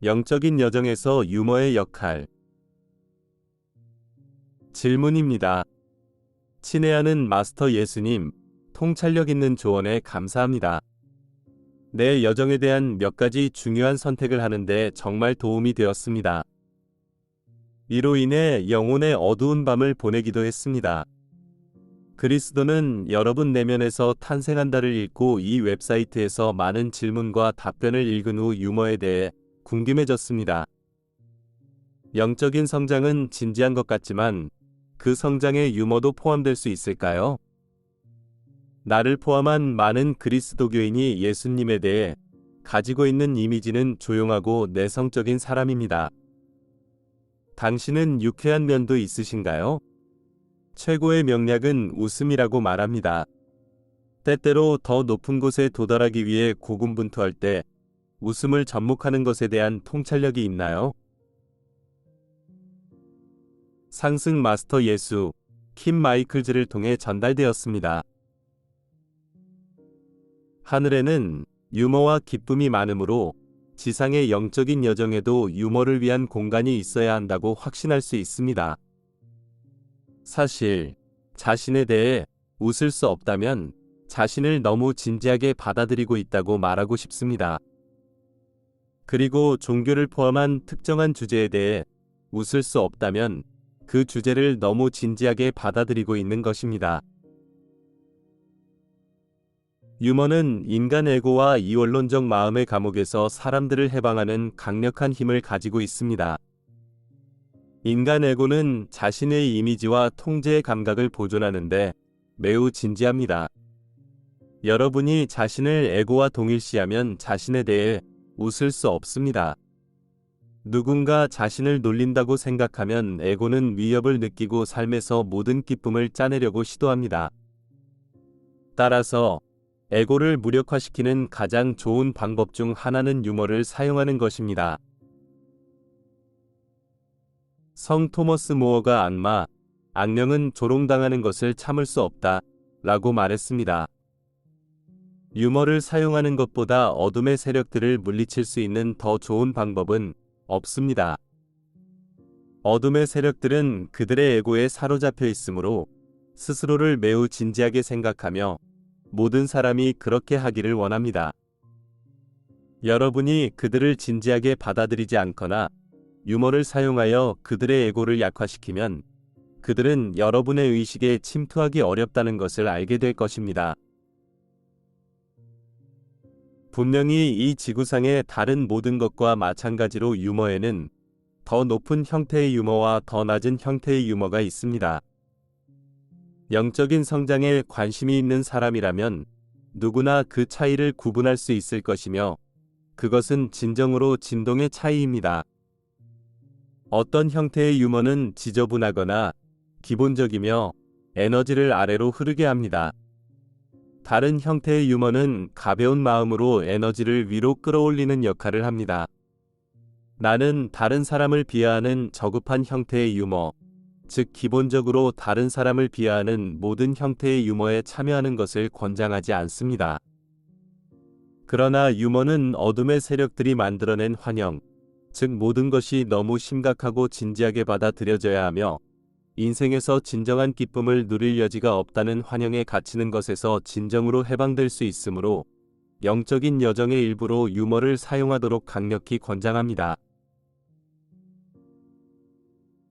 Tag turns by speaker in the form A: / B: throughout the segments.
A: 영적인 여정에서 유머의 역할. 질문입니다. 친애하는 마스터 예수님, 통찰력 있는 조언에 감사합니다. 내 여정에 대한 몇 가지 중요한 선택을 하는데 정말 도움이 되었습니다. 이로 인해 영혼의 어두운 밤을 보내기도 했습니다. 그리스도는 여러분 내면에서 탄생한다를 읽고 이 웹사이트에서 많은 질문과 답변을 읽은 후 유머에 대해 궁금해졌습니다. 영적인 성장은 진지한 것 같지만 그 성장에 유머도 포함될 수 있을까요? 나를 포함한 많은 그리스도교인이 예수님에 대해 가지고 있는 이미지는 조용하고 내성적인 사람입니다. 당신은 유쾌한 면도 있으신가요? 최고의 명략은 웃음이라고 말합니다. 때때로 더 높은 곳에 도달하기 위해 고군분투할 때 웃음을 접목하는 것에 대한 통찰력이 있나요? 상승 마스터 예수 킴 마이클즈를 통해 전달되었습니다. 하늘에는 유머와 기쁨이 많으므로 지상의 영적인 여정에도 유머를 위한 공간이 있어야 한다고 확신할 수 있습니다. 사실 자신에 대해 웃을 수 없다면 자신을 너무 진지하게 받아들이고 있다고 말하고 싶습니다. 그리고 종교를 포함한 특정한 주제에 대해 웃을 수 없다면 그 주제를 너무 진지하게 받아들이고 있는 것입니다. 유머는 인간 에고와 이원론적 마음의 감옥에서 사람들을 해방하는 강력한 힘을 가지고 있습니다. 인간 에고는 자신의 이미지와 통제의 감각을 보존하는데 매우 진지합니다. 여러분이 자신을 에고와 동일시하면 자신에 대해 웃을 수 없습니다. 누군가 자신을 놀린다고 생각하면 에고는 위협을 느끼고 삶에서 모든 기쁨을 짜내려고 시도합니다. 따라서 에고를 무력화시키는 가장 좋은 방법 중 하나는 유머를 사용하는 것입니다. 성 토머스 모어가 악마, 악령은 조롱당하는 것을 참을 수 없다. 라고 말했습니다. 유머를 사용하는 것보다 어둠의 세력들을 물리칠 수 있는 더 좋은 방법은 없습니다. 어둠의 세력들은 그들의 에고에 사로잡혀 있으므로 스스로를 매우 진지하게 생각하며 모든 사람이 그렇게 하기를 원합니다. 여러분이 그들을 진지하게 받아들이지 않거나 유머를 사용하여 그들의 에고를 약화시키면 그들은 여러분의 의식에 침투하기 어렵다는 것을 알게 될 것입니다. 분명히 이 지구상의 다른 모든 것과 마찬가지로 유머에는 더 높은 형태의 유머와 더 낮은 형태의 유머가 있습니다. 영적인 성장에 관심이 있는 사람이라면 누구나 그 차이를 구분할 수 있을 것이며 그것은 진정으로 진동의 차이입니다. 어떤 형태의 유머는 지저분하거나 기본적이며 에너지를 아래로 흐르게 합니다. 다른 형태의 유머는 가벼운 마음으로 에너지를 위로 끌어올리는 역할을 합니다. 나는 다른 사람을 비하하는 저급한 형태의 유머, 즉 기본적으로 다른 사람을 비하하는 모든 형태의 유머에 참여하는 것을 권장하지 않습니다. 그러나 유머는 어둠의 세력들이 만들어낸 환영, 즉 모든 것이 너무 심각하고 진지하게 받아들여져야 하며 인생에서 진정한 기쁨을 누릴 여지가 없다는 환영에 갇히는 것에서 진정으로 해방될 수 있으므로 영적인 여정의 일부로 유머를 사용하도록 강력히 권장합니다.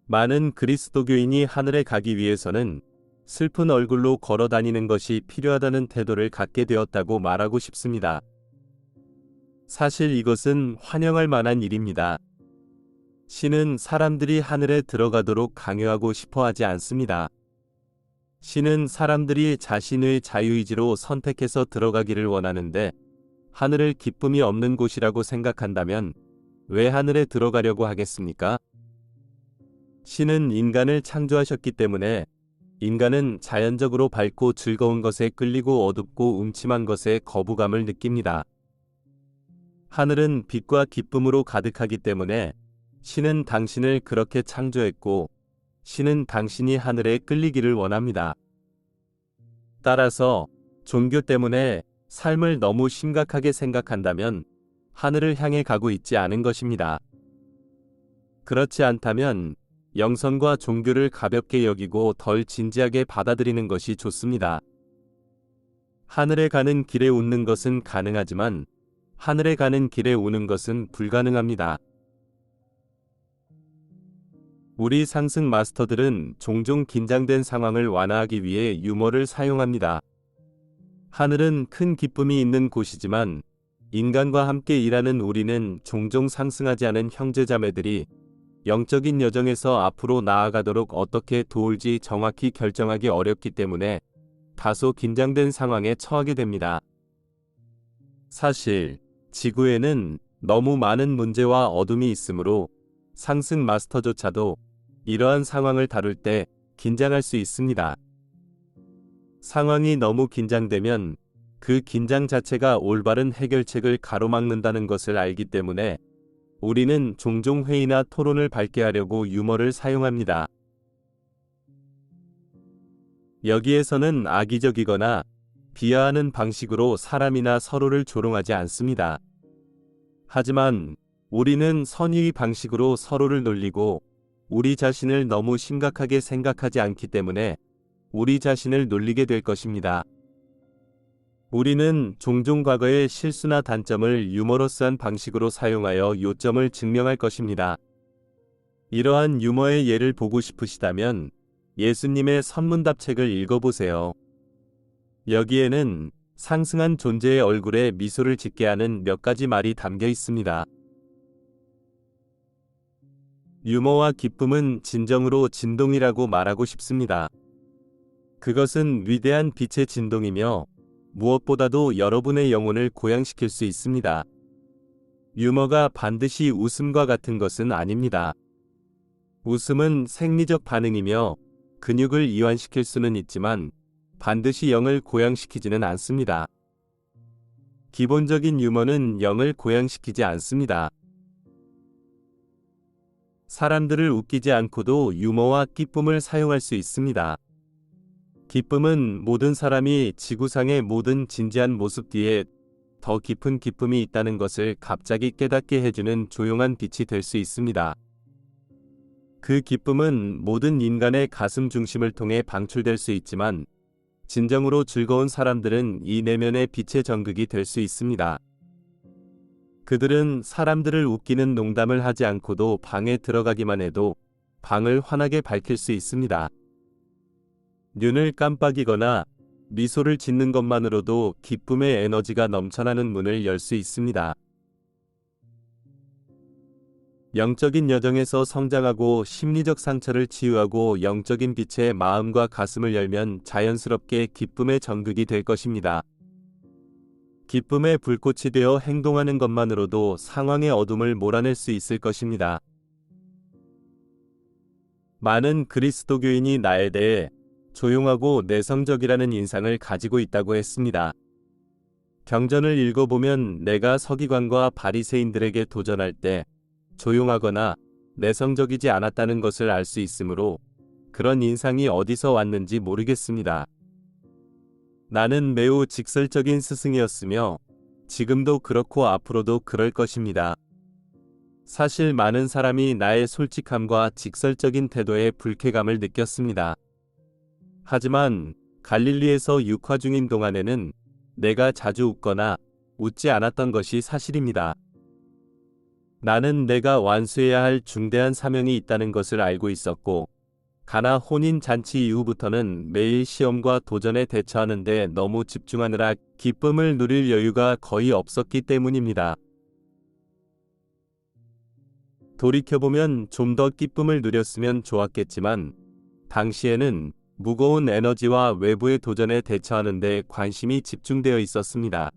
A: 많은 그리스도교인이 하늘에 가기 위해서는 슬픈 얼굴로 걸어 다니는 것이 필요하다는 태도를 갖게 되었다고 말하고 싶습니다. 사실 이것은 환영할 만한 일입니다. 신은 사람들이 하늘에 들어가도록 강요하고 싶어 하지 않습니다. 신은 사람들이 자신의 자유의지로 선택해서 들어가기를 원하는데 하늘을 기쁨이 없는 곳이라고 생각한다면 왜 하늘에 들어가려고 하겠습니까? 신은 인간을 창조하셨기 때문에 인간은 자연적으로 밝고 즐거운 것에 끌리고 어둡고 음침한 것에 거부감을 느낍니다. 하늘은 빛과 기쁨으로 가득하기 때문에 신은 당신을 그렇게 창조했고 신은 당신이 하늘에 끌리기를 원합니다. 따라서 종교 때문에 삶을 너무 심각하게 생각한다면 하늘을 향해 가고 있지 않은 것입니다. 그렇지 않다면 영성과 종교를 가볍게 여기고 덜 진지하게 받아들이는 것이 좋습니다. 하늘에 가는 길에 웃는 것은 가능하지만 하늘에 가는 길에 우는 것은 불가능합니다. 우리 상승 마스터들은 종종 긴장된 상황을 완화하기 위해 유머를 사용합니다. 하늘은 큰 기쁨이 있는 곳이지만 인간과 함께 일하는 우리는 종종 상승하지 않은 형제자매들이 영적인 여정에서 앞으로 나아가도록 어떻게 도울지 정확히 결정하기 어렵기 때문에 다소 긴장된 상황에 처하게 됩니다. 사실 지구에는 너무 많은 문제와 어둠이 있으므로 상승 마스터조차도 이러한 상황을 다룰 때 긴장할 수 있습니다. 상황이 너무 긴장되면 그 긴장 자체가 올바른 해결책을 가로막는다는 것을 알기 때문에 우리는 종종 회의나 토론을 밝게 하려고 유머를 사용합니다. 여기에서는 악의적이거나 비하하는 방식으로 사람이나 서로를 조롱하지 않습니다. 하지만 우리는 선의의 방식으로 서로를 놀리고 우리 자신을 너무 심각하게 생각하지 않기 때문에 우리 자신을 놀리게 될 것입니다. 우리는 종종 과거의 실수나 단점을 유머러스한 방식으로 사용하여 요점을 증명할 것입니다. 이러한 유머의 예를 보고 싶으시다면 예수님의 선문답 책을 읽어보세요. 여기에는 상승한 존재의 얼굴에 미소를 짓게 하는 몇 가지 말이 담겨 있습니다. 유머와 기쁨은 진정으로 진동이라고 말하고 싶습니다. 그것은 위대한 빛의 진동이며 무엇보다도 여러분의 영혼을 고양시킬 수 있습니다. 유머가 반드시 웃음과 같은 것은 아닙니다. 웃음은 생리적 반응이며 근육을 이완시킬 수는 있지만 반드시 영을 고양시키지는 않습니다. 기본적인 유머는 영을 고양시키지 않습니다. 사람들을 웃기지 않고도 유머와 기쁨을 사용할 수 있습니다. 기쁨은 모든 사람이 지구상의 모든 진지한 모습 뒤에 더 깊은 기쁨이 있다는 것을 갑자기 깨닫게 해주는 조용한 빛이 될 수 있습니다. 그 기쁨은 모든 인간의 가슴 중심을 통해 방출될 수 있지만 진정으로 즐거운 사람들은 이 내면의 빛의 정극이 될 수 있습니다. 그들은 사람들을 웃기는 농담을 하지 않고도 방에 들어가기만 해도 방을 환하게 밝힐 수 있습니다. 눈을 깜빡이거나 미소를 짓는 것만으로도 기쁨의 에너지가 넘쳐나는 문을 열 수 있습니다. 영적인 여정에서 성장하고 심리적 상처를 치유하고 영적인 빛에 마음과 가슴을 열면 자연스럽게 기쁨의 정극이 될 것입니다. 기쁨의 불꽃이 되어 행동하는 것만으로도 상황의 어둠을 몰아낼 수 있을 것입니다. 많은 그리스도교인이 나에 대해 조용하고 내성적이라는 인상을 가지고 있다고 했습니다. 경전을 읽어보면 내가 서기관과 바리새인들에게 도전할 때 조용하거나 내성적이지 않았다는 것을 알 수 있으므로 그런 인상이 어디서 왔는지 모르겠습니다. 나는 매우 직설적인 스승이었으며 지금도 그렇고 앞으로도 그럴 것입니다. 사실 많은 사람이 나의 솔직함과 직설적인 태도에 불쾌감을 느꼈습니다. 하지만 갈릴리에서 육화 중인 동안에는 내가 자주 웃거나 웃지 않았던 것이 사실입니다. 나는 내가 완수해야 할 중대한 사명이 있다는 것을 알고 있었고, 가나 혼인 잔치 이후부터는 매일 시험과 도전에 대처하는데 너무 집중하느라 기쁨을 누릴 여유가 거의 없었기 때문입니다. 돌이켜보면 좀 더 기쁨을 누렸으면 좋았겠지만, 당시에는 무거운 에너지와 외부의 도전에 대처하는데 관심이 집중되어 있었습니다.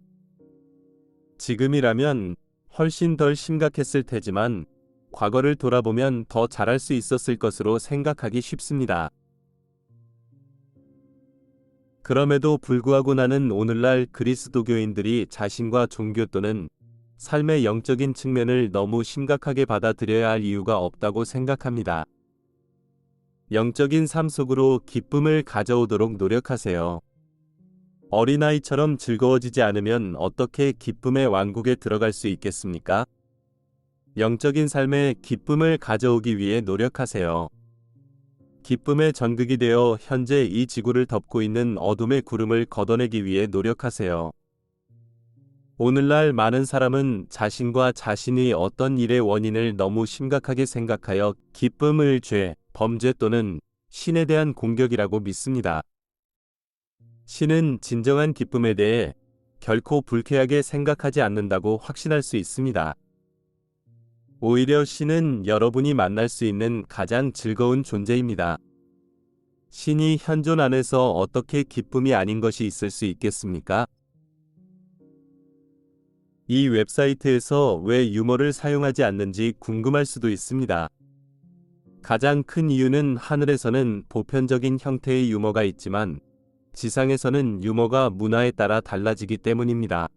A: 지금이라면 훨씬 덜 심각했을 테지만 과거를 돌아보면 더 잘할 수 있었을 것으로 생각하기 쉽습니다. 그럼에도 불구하고 나는 오늘날 그리스도교인들이 자신과 종교 또는 삶의 영적인 측면을 너무 심각하게 받아들여야 할 이유가 없다고 생각합니다. 영적인 삶 속으로 기쁨을 가져오도록 노력하세요. 어린아이처럼 즐거워지지 않으면 어떻게 기쁨의 왕국에 들어갈 수 있겠습니까? 영적인 삶에 기쁨을 가져오기 위해 노력하세요. 기쁨의 전극이 되어 현재 이 지구를 덮고 있는 어둠의 구름을 걷어내기 위해 노력하세요. 오늘날 많은 사람은 자신과 자신이 어떤 일의 원인을 너무 심각하게 생각하여 기쁨을 죄, 범죄 또는 신에 대한 공격이라고 믿습니다. 신은 진정한 기쁨에 대해 결코 불쾌하게 생각하지 않는다고 확신할 수 있습니다. 오히려 신은 여러분이 만날 수 있는 가장 즐거운 존재입니다. 신이 현존 안에서 어떻게 기쁨이 아닌 것이 있을 수 있겠습니까? 이 웹사이트에서 왜 유머를 사용하지 않는지 궁금할 수도 있습니다. 가장 큰 이유는 하늘에서는 보편적인 형태의 유머가 있지만 지상에서는 유머가 문화에 따라 달라지기 때문입니다.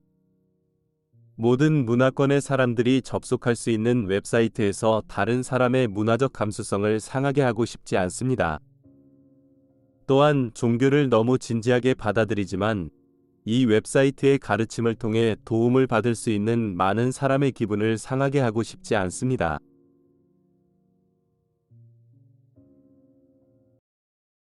A: 모든 문화권의 사람들이 접속할 수 있는 웹사이트에서 다른 사람의 문화적 감수성을 상하게 하고 싶지 않습니다. 또한 종교를 너무 진지하게 받아들이지만 이 웹사이트의 가르침을 통해 도움을 받을 수 있는 많은 사람의 기분을 상하게 하고 싶지 않습니다.